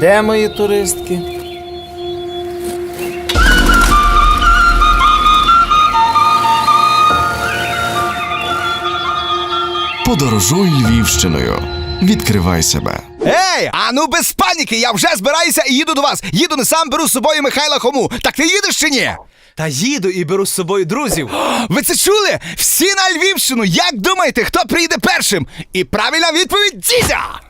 Де мої туристки? Подорожуй Львівщиною. Відкривай себе. Ей, а ну без паніки, я вже збираюся і їду до вас. Їду не сам беру з собою Михайла Хому. Так ти їдеш чи ні? Та їду і беру з собою друзів. Ви це чули? Всі на Львівщину. Як думаєте, хто приїде першим? І правильна відповідь Дізя!